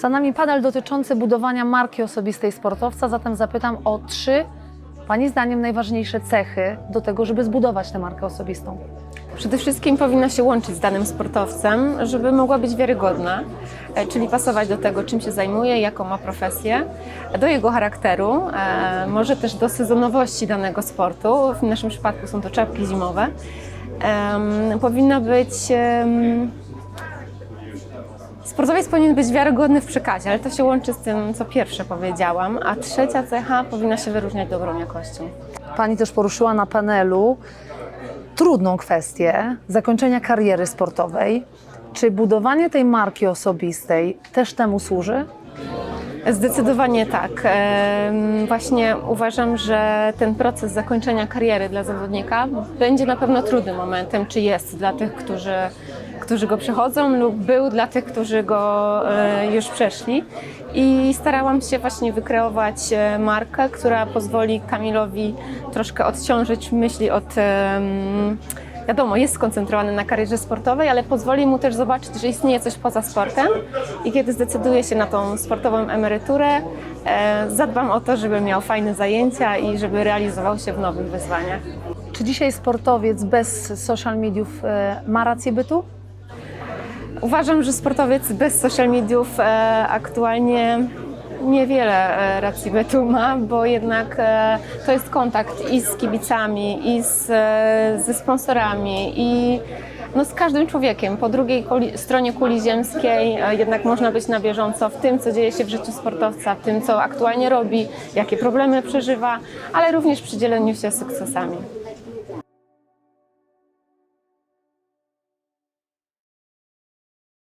Za nami panel dotyczący budowania marki osobistej sportowca, zatem zapytam o trzy, Pani zdaniem, najważniejsze cechy do tego, żeby zbudować tę markę osobistą. Przede wszystkim powinna się łączyć z danym sportowcem, żeby mogła być wiarygodna, e, czyli pasować do tego, czym się zajmuje, jaką ma profesję, do jego charakteru, e, może też do sezonowości danego sportu. W naszym przypadku są to czapki zimowe. Powinna być. Sportowiec powinien być wiarygodny w przekazie, ale to się łączy z tym, co pierwsze powiedziałam. A trzecia cecha powinna się wyróżniać dobrą jakością. Pani też poruszyła na panelu trudną kwestię zakończenia kariery sportowej. Czy budowanie tej marki osobistej też temu służy? Zdecydowanie tak. Właśnie uważam, że ten proces zakończenia kariery dla zawodnika będzie na pewno trudnym momentem, czy jest dla tych, którzy, którzy go przechodzą, lub był dla tych, którzy go e, już przeszli. I starałam się właśnie wykreować e, markę, która pozwoli Kamilowi troszkę odciążyć myśli od. Wiadomo, jest skoncentrowany na karierze sportowej, ale pozwoli mu też zobaczyć, że istnieje coś poza sportem. I kiedy zdecyduje się na tą sportową emeryturę, e, zadbam o to, żeby miał fajne zajęcia i żeby realizował się w nowych wyzwaniach. Czy dzisiaj sportowiec bez social mediów e, ma rację bytu? Uważam, że sportowiec bez social mediów e, aktualnie niewiele e, racji bytu ma, bo jednak e, to jest kontakt i z kibicami, i z, e, ze sponsorami, i no, z każdym człowiekiem. Po drugiej kuli, stronie kuli ziemskiej jednak można być na bieżąco w tym, co dzieje się w życiu sportowca, w tym, co aktualnie robi, jakie problemy przeżywa, ale również przy dzieleniu się sukcesami.